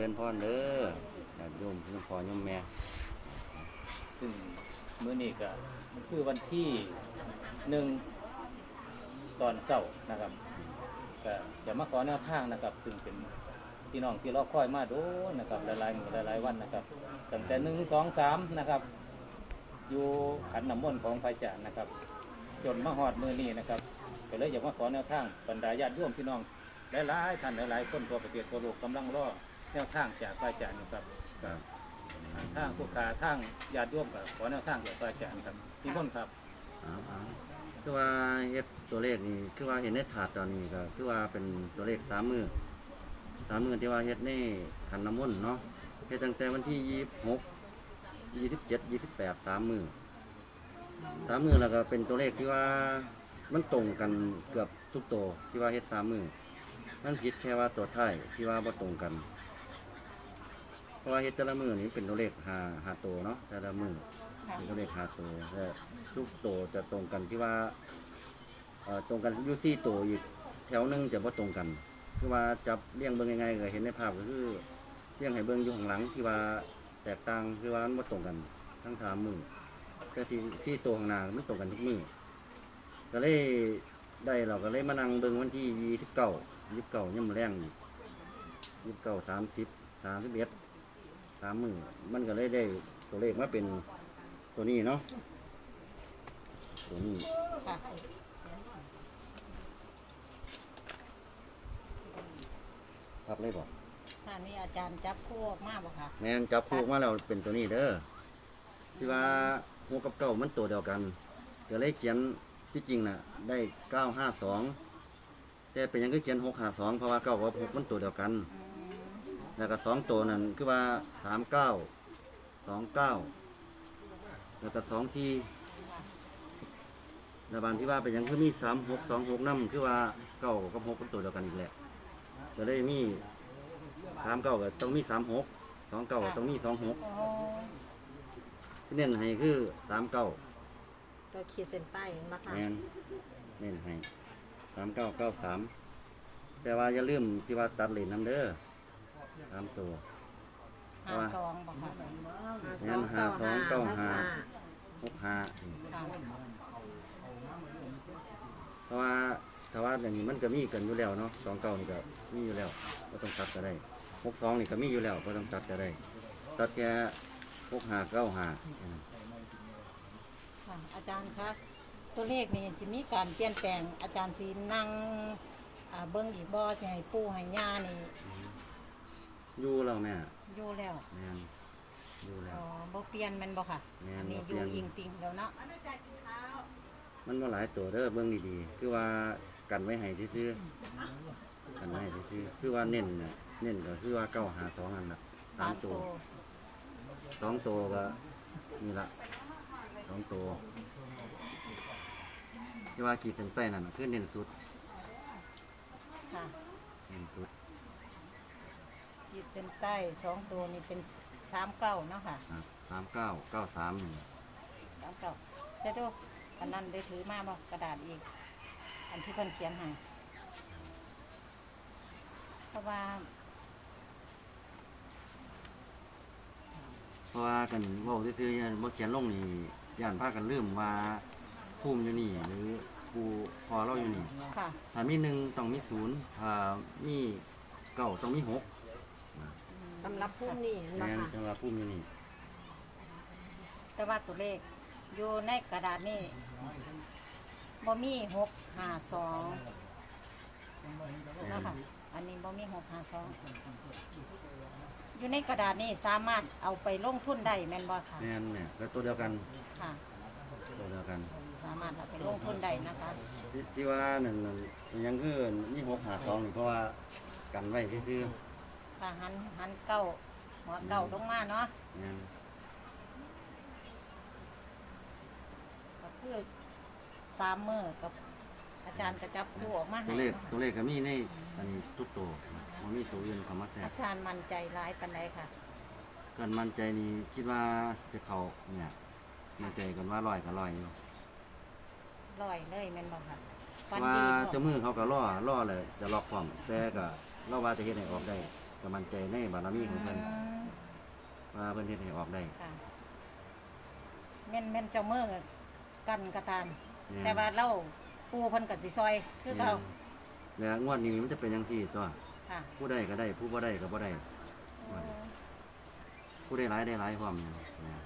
ริญพรเด้อญาติโยมพี่พ่อโยมแม่ ซึ่งมื้อนี้ก็คือวันที่หนึ่งตอนเช้านะครับก็จะมาขอแนวทางนะครับ ซึ่งเป็นพี่น้องที่รอคอยมาโดนนะครับหลายๆมื้อหลายๆวันนะครับตั้งแต่หนึ่งสองสามนะครับ อยู่ขันน้ำมนต์ของพระอาจารย์นะครับ จนมาฮอดมือนี้นะครับก็เลยอยากมาขอแนวทางบรรดาญาติโยมพี่น้องหลายๆท่านหลายๆคนทั่วประเทศทั่วโลกกำลังรอ แนวทางจากพระอาจารย์อยู่ครับครับทางผู้ค้าทางญาติโยมกับขอแนวทางจากพระอาจารย์ครับที่พ้นครับเอาเอาคือว่าเฮ็ดตัวเลขนี่คือว่าเห็นในถาดตอนนี้ก็คือว่าเป็นตัวเลขสามมือสามมือที่ว่าเฮ็ดในขันน้ำมนต์เนาะเฮ็ดตั้งแต่วันที่ยี่สิบหกยี่สิบเจ็ดยี่สิบแปดสามมือสามมือแล้วก็เป็นตัวเลขที่ว่ามันตรงกันเกือบทุกตัวที่ว่าเฮ็ดสามมือมันผิดแค่ว่าตัวท้ายที่ว่าบ่ตรงกัน เพราะว่าเฮ็ดแต่ละมือนี่เป็นตัวเลขหาหาตัวเนาะแต่ละมือเป็นตัวเลขหาตัวแต่ทุกตัวจะตรงกันที่ว่าเอ่อตรงกันอยูซี่ตัวอีกแถวหนึงจะว่าตรงกัน คือว่าจับเรียงเบิ้งยังไงก็เห็นในภาพก็คือเรียงให้เบิ้งอยู่ข้างหลังที่ว่าแตกต่างคือว่ามันบ่ตรงกัน ทั้งสามมือแต่ที่ที่ตัวข้างหน้ามันตรงกันทุกมือก็เลยได้เราก็เลยมานั่งเบิ้งวันที่ยี่สิบเก้ายี่สิบเก้าย่ำแรงยี่สิบเก้าสามสิบสามสิบเอ็ด สามมือมันก็เลยได้ตัวเลขมาเป็นตัวนี้เนาะตัวนี้ค่ะทับเลยบอกท่านนี้อาจารย์จับคู่ออกมาบ่ค่ะ แม่นจับคู่มาแล้วเป็นตัวนี้เด้อที่ว่าหัวกับเก้ามันตัวเดียวกันก็เลยเขียนที่จริงน่ะ ได้เก้าห้าสองแต่เป็นหยังก็เขียนหกห้าสองเพราะว่าเก้ากับหกมันตัวเดียวกัน แล้วก็สองตัวนั่นคือว่าสามเก้าสองเก้าแล้วก็สองทีแล้วบางที่ว่าเป็นหยังคือมีสามหกสองหกน้ำคือว่าเก้ากับหกเป็นตัวเดียวกันอีกแหละก็เลยมีสามเก้าก็ต้องมีสามหกสองเก้าก็ต้องมีสองหกโอ้ที่เน้นให้คือสามเก้าตัวขีดเส้นใต้เห็นไหมคะแมนเน้นให้สามเก้าเก้าสามแต่ว่าอย่าลืมที่ว่าตัดเหรียญน้ำเด้อ สามตัว ห้าสองบ่ค่ะงั้นหาสองเก้าหาหกห้าค่ะเพราะว่าถ้าว่าอย่างนี้มันก็มีกันอยู่แล้วเนาะสองเก้านี่ก็มีอยู่แล้วก็ต้องตัดก็ได้หกสองนี่ก็มีอยู่แล้วก็ต้องตัดก็ได้ตัดแค่หกห้าเก้าห้าค่ะอาจารย์คะตัวเลขนี่สิมีการเปลี่ยนแปลงอาจารย์สินั่งอ่าเบิ่งอีกบ่สิให้ปู่ให้ย่านี่ อยู่แล้วแม่อยู่แล้วแม่นอยู่แล้อ๋ว อบ่เปลี่ยนแมันบ่ค่ะแม่นอันนี้บ่อเปลี่ยู่ยน ยิงติงแล้วเนาะมันว่าหลายตัวเด้อเบิ่งดีๆคือว่ากันไว้ให้ซื่อๆกันไว้ให้ซื่อๆคือว่าเน้นน่ะเน้นก็คือว่าเก้าหาสองอันละสามตัวสองตัวก็นี่ละสองตัวที่ว่าขีดเส้นใต้นั่นน่ะคือเน้นสุดค่ะเน้นสุด ขีดเส้นใต้สองตัวนี่เป็นสามเก้าเนาะค่ะครับสามเก้าเก้าสามหนึ่งสามเก้าแต่ดูอันนั้นได้ถือมาบ่กระดาษอีก อันที่เพิ่นเขียนให้เพราะว่าเพราะว่ากันเว่าซื่อๆบ่เขียนลงนี่ย่านพากันลืมว่าภูมิอยู่นี่ หรือภูพอเราอยู่นี่ค่ะ ถ้ามีหนึ่งต้องมีศูนย์ถ้ามีเก้าต้องมีหกสำ หรับพุ่มนี่เห็นไหมแม่นคะจังว่าพุ่มอยู่นี่แต่ว่าตัวเลขอยู่ในกระดาษนี่บ่มีหกห้าสองเนาะค่ะอันนี้บ่มีหกห้าสองอยู่ในกระดาษนี่สามารถเอาไปลงทุนได้แม่นบ่ค่ะแม่นเนี่ยก็ตัวเดียวกันค่ะ ตัวเดียวกัน สามารถเอาไปลงทุนได้นะคะที่ที่ว่านั่นนั่นยังคือนี่หกหาสองนี่เพราะว่ากันไว้คือ ถ้าหันหันเก้าหัวเก้าลงมาเนาะๆแม่นก็คือสามมือกับอาจารย์กระจับคู่ออกมาตัวให้เลขตัวเลขก็มีในอันนี้ทุกตัวมันมีตัวอื่นเข้ามาแทรอากจารย์มั่นใจร้ายปันใดค่ะ กันมั่นใจนี่คิดว่าจะเข้าเนี่ยมั่นใจกันว่าลอยก็ลอยอยู่ ลอยเลยแม่นบ่ค่ะเพฟันราะว่าดีเจ้ามือเขาก็ล่อล่อเลย จะล็อกความแต่ก็ล่อว่าจะเฮ็ดให้ออกได้ ก็มั่นใจในบารมีของเพิ่นอืมว่าเพิ่นเฮ็ดให้ออกได้ค่ะแม่นแม่นเจ้าเมื่อกันกระตามแม่นแต่ว่าเราปูเพิ่นกับสิซอย คือเขาแล้วงวดนี้มันจะเป็นจังซี่ตัวค่ะ ผู้ใดก็ได้ ผู้บ่ได้ก็บ่ได้ผู้ได้หลายได้หลายพร้อมนะ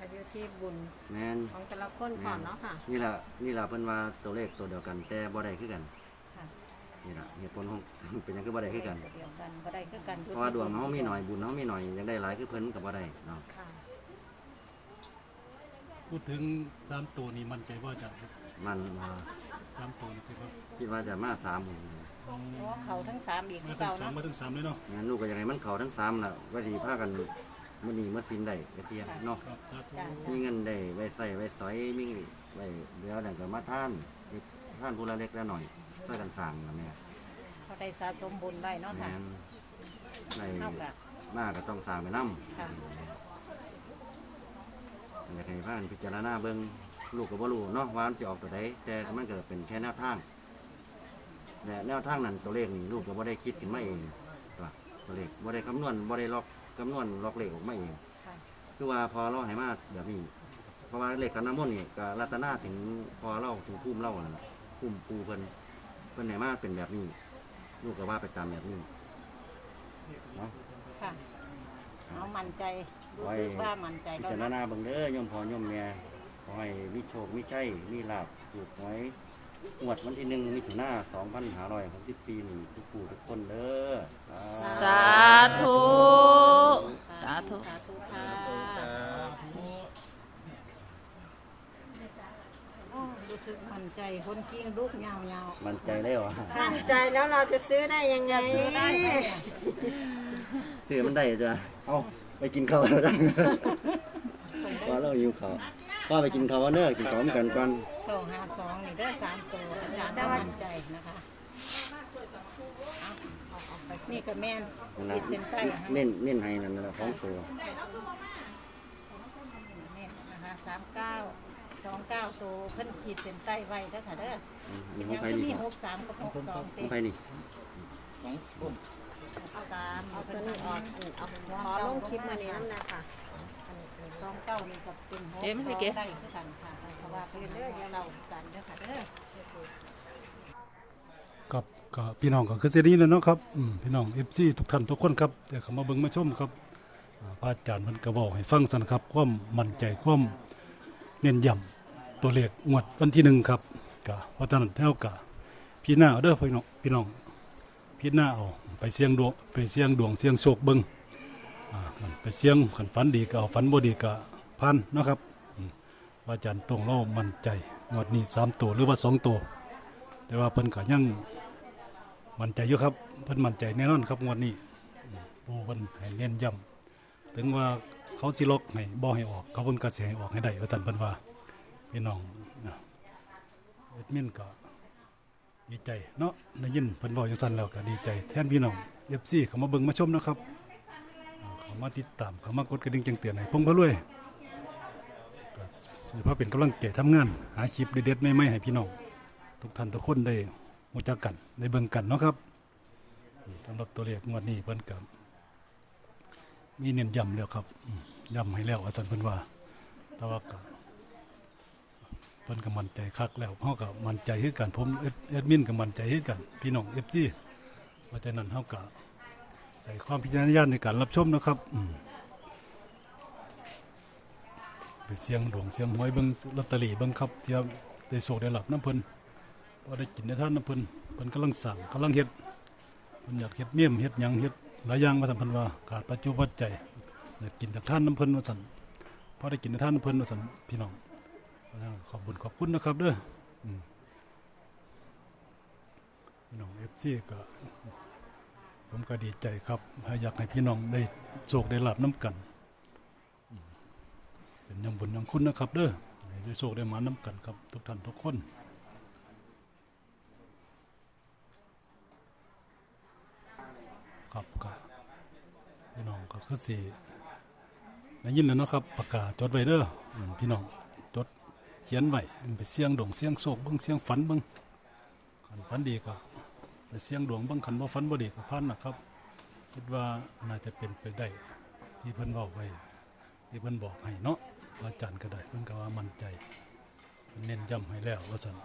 อายุที่บุญแม่นของแต่ละคนก่อนเนาะค่ะ นี่ล่ะนี่ล่ะเพิ่นว่าตัวเลขตัวเดียวกันแต่บ่ได้คือกัน ค่ะนี่ล่ะเหตุผลของ เป็นหยังคือบ่ได้คือกัน เดียวกันบ่ได้คือกันเพราะว่าดวงเฮามีหน่อยบุญเฮามีหน่อยอยากได้หลายคือเพิ่นก็บ่ได้เนาะค่ะ พูดถึงสามตัวนี้มันใจว่าจะมันว่าสามตัวนี่คือว่าคิดว่าจะมาสามหมู่โอ้เขาทั้งสามอีกคืมาอถึงเก่าสองเนาะมาถึงสามเลยเนาะงั้นลูกก็ยังไงมันเข้าทั้งสามน่ะว่าสิพากันมื้อนี้มื้อสินได้ก็เทียเนาะครับสาธุจ้ะมีเงินได้ไว้ใส่ไว้สอยมีไว้เดี๋ยวนั่นก็มาท่านเฮ็ดท่านผู้ละเล็กละหน่อย ช่วยกันสร้างนะแม่เขาได้สะสมบุญไว้เนาะค่ะแม่นในเท่ากับหน้าก็ต้องสร้างไปนำค่ะ อยากให้พากันพิจารณาเบิ่งลูกก็บ่รู้เนาะว่ามันจะออกตัวใดแต่มันก็เป็นแค่แนวทางและแนวทางนั้นตัวเลขนี่ลูกก็บ่ได้คิดขึ้นมาเองตัวตัวเลขบ่ได้คำนวณบ่ได้ล็อกคำนวณล็อกเลขออกมาเอง ค่ะ คือว่าพอเราให้มาแบบนี้เพราะว่าเลขกันน้ำมนต์นี่ก็รัตนาถึงพอเราถึงภูมิเรานั่นล่ะภูมิปูเพิ่น เพิ่นให้มาเป็นแบบนี้ ลูกก็ว่าไปตามแบบนี้เนาะค่ะเอามั่นใจรู้สึกว่ามั่นใจพิแล้วจารเนาะณาเบิ่งเด้อโยมพ่อโยมแม่ขอให้มีโชคมีชัยมีลาภถูกหวยงวดวันที่หนึ่งมิถุนาสองพันห้าร้อยหกสิบสี่นี่ทุกผู้ทุกคนเด้อ สาสาธุ สาธุ สาธุค่ะโอ้รู้ สึกมั่นใจคนกิ้งลูกยาวมันใจแล้วอะมั่นใจแล้วเราจะซื้อได้ยังไงๆซื้อได้ไหมเนี่ยถือมันได้จ้ะเอาไปกินข้าวแล้วจ้ะว่าเราอยู่ข้าวว่าไปกินข้าวเด้อกินข้าวเหมือนกันก่อนโตหาสองนี่ได้อสามตัวอาจารย์ก็มั่นใจนะคะเอาเอาออกไปนี่ก็แม่นนั่นขีนะดเส้นใต้ให้เน้นเน้นให้นั่นแหละของตัวนี่นะคะสามเก้า สองเก้าตัวเพิ่นขีดเส้นใต้ไว้เด้อค่ะเด้ออืมมีขอยังงใครก็นี่มีคหรับกสามกับหกสองขเต็องมใครนี่ของพุ่มสามเอาตัวนี้ออกเอาขอลงคลิปมานี้นั่นแหละค่ะสองเก้านี่กับเป็นหกเอ๊ะไม่สใช่องเก๋ได้คือกันค่ะเพราะว่าเพิ่นเด้อเดี๋ยวเรากันเด้อค่ะเด้อกับกับพี่น้องก็คือเสียดีนะเนาะครับอืมพี่น้องเอฟซีทุกท่านทุกคนครับเดี๋ยวเขามาเบิ่งมาชมครับอ่าพระอาจารย์มันก็บอกให้ฟังสันครับความมั่นใจความเน้นย้ำ ตัวเลขงวดวันที่หนึ่งครับก็เพราะฉะนั้นเท่ากับพี่หน้าเอาเด้อพี่น้องพี่น้องพี่หน้าเอาไปเสียงดวงไปเสียงดวงเสียงโชคเบิ่งไปเสียงขันฝันดีก็เอาฝันบ่ดีก็พันนะครับอืมพระอาจารย์ตรงเล่ามั่นใจงวดนี้สามตัวหรือว่าสองตัวแต่ว่าเพิ่นก็ยังมั่นใจอยู่ครับเพิ่นมั่นใจแน่นอนครับงวดนี้อืมผู้เพิ่นให้เน้นย้ำถึงว่าเขาสิล็อกให้บ่ให้ออกเขาเพิ่นก็สิให้ออกให้ได้ว่าซั่นเพิ่นว่า พี่น้องเอ็ดมินก็ดีใจเนาะได้ยินเพิ่นเว้าจังซั่นแล้วก็ดีใจ แทนพี่น้อง FC เขามาเบิ่งมาชมนะครับเขามาติดตามเขามากดกระดิ่งแจ้งเตือนให้พงพะรวยก็สิพาเป็นกำลังใจทำงาน หาคลิปเด็ดๆใหม่ให้พี่น้องทุกท่านทุกคนได้รู้จักกันได้เบิ่งกันเนาะครับสำหรับตัวเลขงวดนี้เพิ่นกับมีเน้นย้ำแล้วครับย้ำให้แล้วอาจารย์เพิ่นว่าแต่ว่าก็ เพิ่นก็มั่นใจคักแล้วเฮาก็มั่นใจคือกันผมเอ็ดแอดมินก็มั่นใจคือกันพี่น้อง FC เพราะฉะนั้นเฮาก็ใส่ความพิจารณาญาณในการรับชมนะครับอืมไปเสียงดวงเสียงหวยเบิ่งลอตเตอรี่เบิ่งครับเที่ยวได้โชคได้หลาบน้ำเพิ่นพอได้กินได้ท่านน้ำเพิ่นเพิ่นกำลังสั่งกำลังเฮ็ดเพิ่นอยากเฮ็ดเมี่ยมเฮ็ดหยังเฮ็ดหลายอย่างมาทำเพิ่นว่าขาดปัจจุบันใจอยากกินจากท่านน้ำเพิ่นว่าสั่นพอได้กินได้ท่านน้ำเพิ่นว่าสั่นพี่น้อง ขอบคุณขอบคุณนะครับเด้อพี่น้อง FC ก็ผมก็ดีใจครับ อยากให้พี่น้องได้โชคได้ลาบน้ำกันเป็นยังบุญยังคุณนะครับเด้อได้โชคได้มาน้ำกันครับ ทุกท่านทุกคนครับก็พี่น้องก็คือสิได้ยินแล้วนะครับ ประกาศจดไว้เด้อพี่น้อง เขียนไว้ไปเสียงดวงเสียงโศกเบิ่งเสียงฝันเบิ่งคันฝันดีก็ไปเสียงดวงเบิ่งคันบ่ฝันบ่ดีก็พันนะครับ คิดว่าน่าจะเป็นไปได้ที่เพิ่นบอกไว้ที่เพิ่นบอกให้เนาะว่าอาจารย์ก็ได้เพิ่นก็ว่ามั่นใจเพิ่นเน้นย้ำให้แล้วว่าซั่น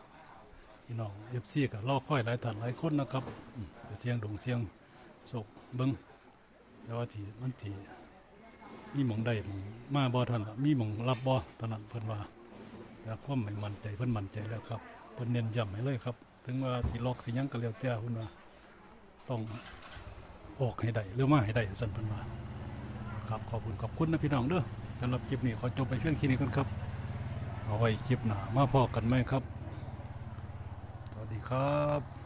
พี่น้อง FC ก็รอคอยหลายท่านหลายคนนะครับไปเสียงดวงเสียงโศกเบิ่งแต่ว่าที่มันที่มีหมองใดหมองมาบ่ทันมีหมองรับบ่เท่านั้นเพิ่นว่า แต่ความไม่มั่นใจเพิ่นมั่นใจแล้วครับเพิ่นเน้นย้ำให้เลยครับ ถึงว่าที่ล็อกสิยังก็แล้วแต่เพิ่นว่าต้องออกให้ได้หรือมาให้ได้สั่นเพิ่นว่าครับขอบคุณขอบคุณนะพี่น้องเด้อสำหรับคลิปนี้ขอจบไปเพียงแค่นี้ก่อนครับ เอาไว้คลิปหน้ามาพอกันไหมครับ สวัสดีครับ